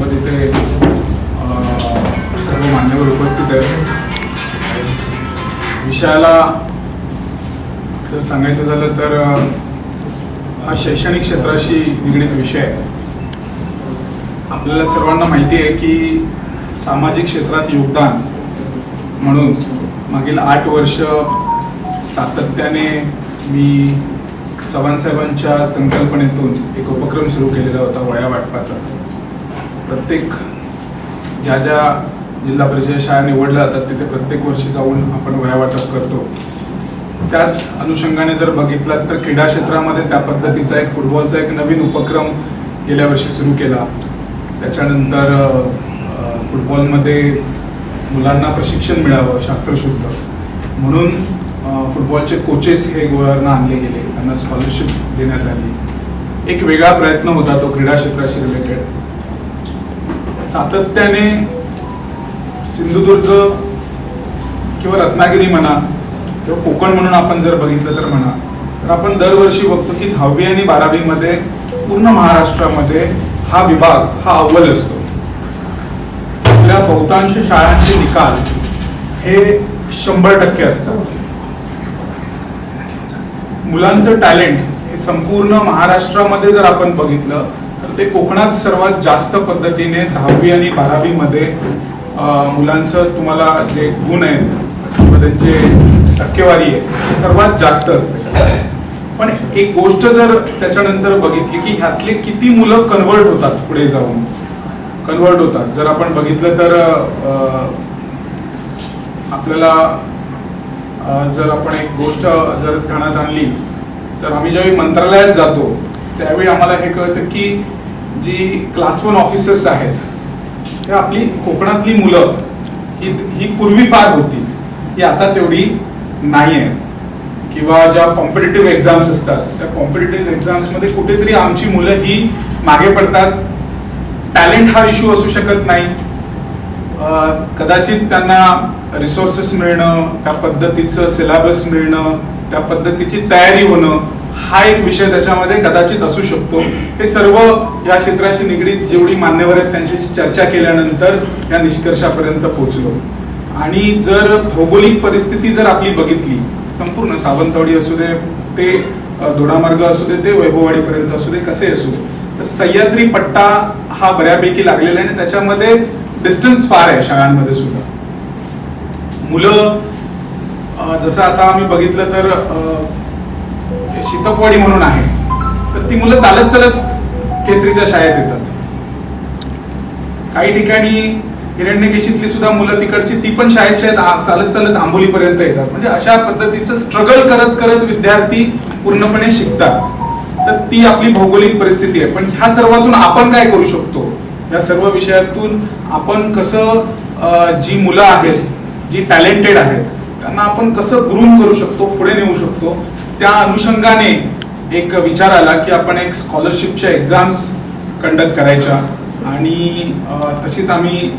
माझ्यासोबत इथे सर्व मान्यवर उपस्थित आहेत. विषयाला जर सांगायचं झालं तर हा शैक्षणिक क्षेत्राशी निगडीत विषय आहे. आपल्याला सर्वांना माहिती आहे की सामाजिक क्षेत्रात योगदान म्हणून मागील आठ वर्ष सातत्याने मी चव्हाणसाहेबांच्या संकल्पनेतून एक उपक्रम सुरू केलेला होता वया वाटपाचा प्रत्येक ज्या ज्या जिल्हा परिषद शाळा निवडल्या जातात तिथे प्रत्येक वर्षी जाऊन आपण वयावाटप करतो. त्याच अनुषंगाने जर बघितलात तर क्रीडा क्षेत्रामध्ये त्या पद्धतीचा एक फुटबॉलचा एक नवीन उपक्रम गेल्या वर्षी सुरू केला. त्याच्यानंतर फुटबॉलमध्ये मुलांना प्रशिक्षण मिळावं शास्त्रशुद्ध. म्हणून फुटबॉलचे कोचेस हे गोव्यावरनं आणले गेले. त्यांना स्कॉलरशिप देण्यात आली. एक वेगळा प्रयत्न होता तो क्रीडा क्षेत्राशी रिलेटेड सातत्याने सिंधुदुर्ग किंवा रत्नागिरी म्हणा किंवा कोकण म्हणून आपण जर बघितलं तर म्हणा तर आपण दरवर्षी बघतो की दहावी आणि बारावीमध्ये पूर्ण महाराष्ट्रामध्ये हा विभाग हा अव्वल असतो. आपल्या बहुतांश शाळांचे निकाल हे शंभर टक्के असतात. मुलांचं टॅलेंट हे संपूर्ण महाराष्ट्रामध्ये जर आपण बघितलं तर ते कोकणात सर्वात जास्त पद्धतीने दहावी आणि बारावीमध्ये मध्ये मुलांचं तुम्हाला जे गुण आहेत किंवा त्यांचे टक्केवारी आहे सर्वात जास्त असते. पण एक गोष्ट जर त्याच्यानंतर बघितली की ह्यातले किती मुलं कन्वर्ट होतात पुढे जाऊन. कन्वर्ट होतात. जर आपण बघितलं तर आपल्याला जर आपण एक गोष्ट जर ठाण्यात आणली तर आम्ही ज्यावेळी मंत्रालयात जातो त्यावेळी आम्हाला हे कळतं की जी क्लास वन ऑफिसर्स आहेत ते आपली कोकणातली मुलं ही ही पूर्वी फार होती. ही आता तेवढी नाही आहे किंवा ज्या कॉम्पिटेटिव्ह एक्झाम्स असतात त्या कॉम्पिटेटिव्ह एक्झाम्समध्ये कुठेतरी आमची मुलं ही मागे पडतात. टॅलेंट हा इश्यू असू शकत नाही. कदाचित त्यांना रिसोर्सेस मिळणं त्या पद्धतीचं सिलेबस मिळणं त्या पद्धतीची तयारी होणं हा एक विषय त्याच्यामध्ये कदाचित असू शकतो. हे सर्व या क्षेत्राशी निगडीत जेवढी मान्यवर आहेत त्यांच्याशी चर्चा केल्यानंतर या निष्कर्षापर्यंत पोहोचलो. आणि जर भौगोलिक परिस्थिती जर आपली बघितली संपूर्ण सावंतवाडी असू दे ते दोडामार्ग असू दे ते वैभववाडीपर्यंत असू दे कसे असू तर सह्याद्री पट्टा हा बऱ्यापैकी लागलेला आहे आणि त्याच्यामध्ये डिस्टन्स फार आहे शाळांमध्ये सुद्धा. मुलं जसं आता आम्ही बघितलं तर अ, म्हणून आहे. तर ती मुलं चालत चालत केसरीच्या शाळेत येतात. काही ठिकाणी हिरण्यकेशीतली सुद्धा मुलं तिकडची ती पण शाळेच्या आहेत चालत चालत आंबोलीपर्यंत येतात. म्हणजे अशा पद्धतीचं स्ट्रगल करत करत विद्यार्थी पूर्णपणे शिकतात. तर ती आपली भौगोलिक परिस्थिती आहे. पण ह्या सर्वातून आपण काय करू शकतो? या सर्व विषयातून आपण कसं जी मुलं आहेत जी टॅलेंटेड आहेत त्यांना आपण कसं ग्रूम करू शकतो पुढे नेऊ शकतो त्या अनुषंगाने एक विचार आला की आपण एक स्कॉलरशिपच्या एक्झाम्स कंडक्ट करायच्या. आणि तशीच आम्ही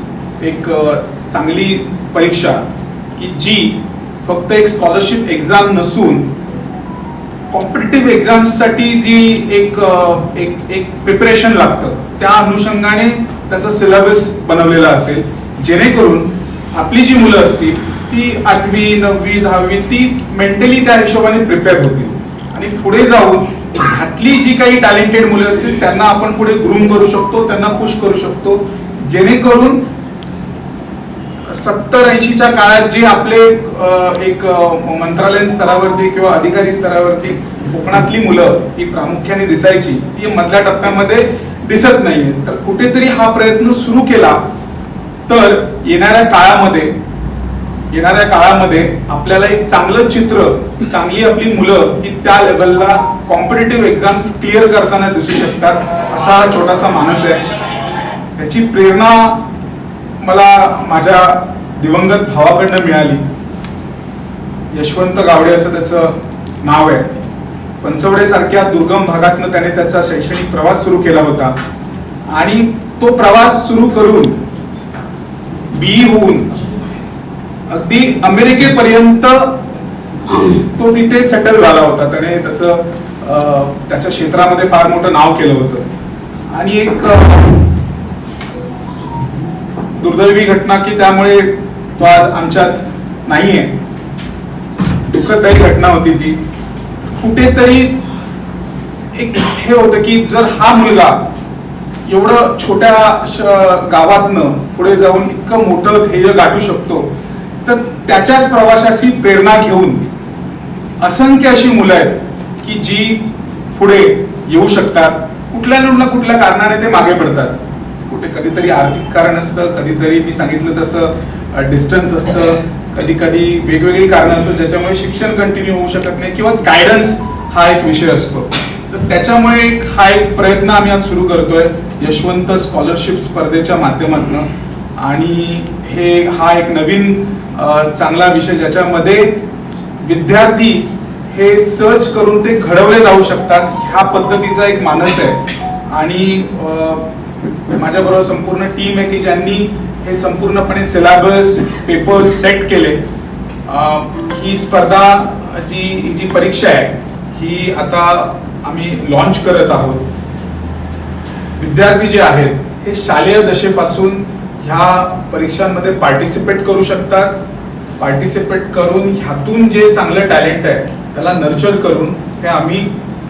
एक चांगली परीक्षा की जी फक्त एक स्कॉलरशिप एक्झाम नसून कॉम्पिटेटिव्ह एक्झाम्ससाठी जी एक एक एक प्रिपरेशन लागतं त्या अनुषंगाने त्याचा सिलेबस बनवलेला असेल. जेणेकरून आपली जी मुलं असतील ती आठवी नववी दहावी ती मेंटली त्या हिशोबाने प्रिपेअर होतील आणि पुढे जाऊन ह्यातली जी काही टॅलेंटेड मुलं असतील त्यांना आपण पुढे ग्रूम करू शकतो त्यांना पुश करू शकतो. जेणेकरून सत्तर ऐंशीच्या काळात जे आपले एक मंत्रालयीन स्तरावरती किंवा अधिकारी स्तरावरती कोकणातली मुलं ही प्रामुख्याने दिसायची ती मधल्या टप्प्यामध्ये दिसत नाहीये. तर कुठेतरी हा प्रयत्न सुरू केला तर येणाऱ्या काळामध्ये येणाऱ्या काळामध्ये आपल्याला एक चांगलं चित्र चांगली आपली मुलं ही त्या लेवलला कॉम्पिटेटिव्ह एक्झाम्स क्लिअर करताना दिसू शकतात असा हा छोटासा माणूस आहे. त्याची प्रेरणा मला माझ्या दिवंगत भावाकडनं मिळाली. यशवंत गावडे असं त्याचं नाव आहे. पंचवडे सारख्या दुर्गम भागातनं त्याने त्याचा शैक्षणिक प्रवास सुरू केला होता. आणि तो प्रवास सुरू करून बी होऊन अगदी अमेरिकेपर्यंत तो तिथे सेटल झाला होता. त्याने त्याचं अं, त्याच्या क्षेत्रामध्ये फार मोठं नाव केलं होतं. आणि एक दुर्दैवी घटना की त्यामुळे तो आज आमच्यात नाहीये. दुःखदायी घटना होती ती. कुठेतरी एक हे होतं की जर हा मुलगा एवढं छोट्या गावातनं पुढे जाऊन इतकं मोठं ध्येय गाठू शकतो तर त्याच्याच प्रवाशाशी प्रेरणा घेऊन असंख्य अशी मुलं आहेत की जी पुढे येऊ शकतात. कुठल्या ना कुठल्या कारणाने ते मागे पडतात. कुठे कधीतरी आर्थिक कारण असतं कधीतरी मी सांगितलं तसं डिस्टन्स असतं. कधी कधी वेगवेगळी कारणं असतात ज्याच्यामुळे शिक्षण कंटिन्यू होऊ शकत नाही किंवा गायडन्स हा एक विषय असतो. तर त्याच्यामुळे हा एक प्रयत्न आम्ही आज सुरू करतोय. यशवंत स्कॉलरशिप स्पर्धेच्या माध्यमातून. आणि हे हा एक नवीन चांगला विषय ज्याच्यामध्ये विद्यार्थी हे सर्च करून ते घडवले जाऊ शकतात ह्या पद्धतीचा एक मानस आहे. आणि माझ्या बरोबर संपूर्ण टीम आहे की ज्यांनी हे संपूर्णपणे सिलेबस पेपर्स सेट केले. ही स्पर्धा जी ही जी परीक्षा आहे ही आता आम्ही लॉन्च करत आहोत. विद्यार्थी जे आहेत हे शालेय दशेपासून ह्या परीक्षांमध्ये पार्टिसिपेट करू शकतात. पार्टिसिपेट करून ह्यातून जे चांगलं टॅलेंट आहे त्याला नर्चर करून हे आम्ही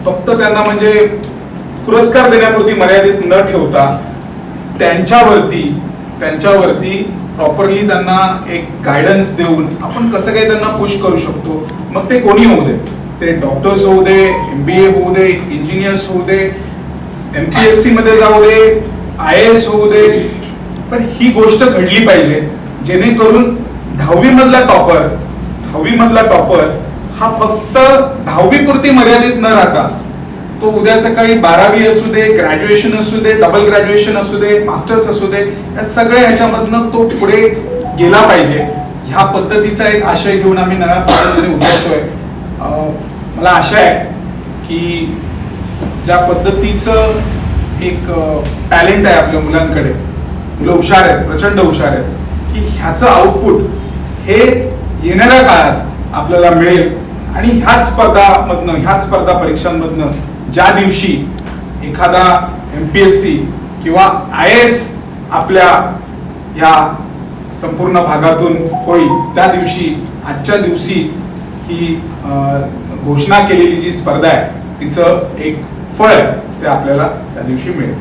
फक्त त्यांना म्हणजे पुरस्कार देण्यापुरती मर्यादित न ठेवता त्यांच्यावरती त्यांच्यावरती प्रॉपरली त्यांना एक गायडन्स देऊन आपण कसं काही त्यांना पुश करू शकतो. मग ते कोणी होऊ दे? ते डॉक्टर्स होऊ दे एम बी ए होऊ दे इंजिनियर्स होऊ दे एम पी एस सी मध्ये जाऊ दे आय एस होऊ दे पण ही गोष्ट घडली पाहिजे जेणेकरून दहावी मधला टॉपर दहावी मधला टॉपर हा फक्त दहावी पुरती मर्यादित न राहता तो उद्या सकाळी बारावी असू दे ग्रॅज्युएशन असू दे डबल ग्रॅज्युएशन असू दे मास्टर्स असू दे या सगळ्या ह्याच्यामधनं तो पुढे गेला पाहिजे. ह्या पद्धतीचा एक आशय घेऊन आम्ही नव्या पद्धतीने उतरतोय मला आशा आहे की ज्या पद्धतीचं एक टॅलेंट आहे आपल्या मुलांकडे मुलं हुशार आहेत प्रचंड हुशार आहेत की ह्याचं आउटपुट हे येणाऱ्या काळात आपल्याला मिळेल. आणि ह्याच स्पर्धामधनं ह्याच स्पर्धा परीक्षांमधनं ज्या दिवशी एखादा एम पी एस सी किंवा आय एस आपल्या या संपूर्ण भागातून होईल त्या दिवशी आजच्या दिवशी ही अं, घोषणा केलेली जी स्पर्धा आहे तिचं एक फळ आहे ते आपल्याला त्या दिवशी मिळेल.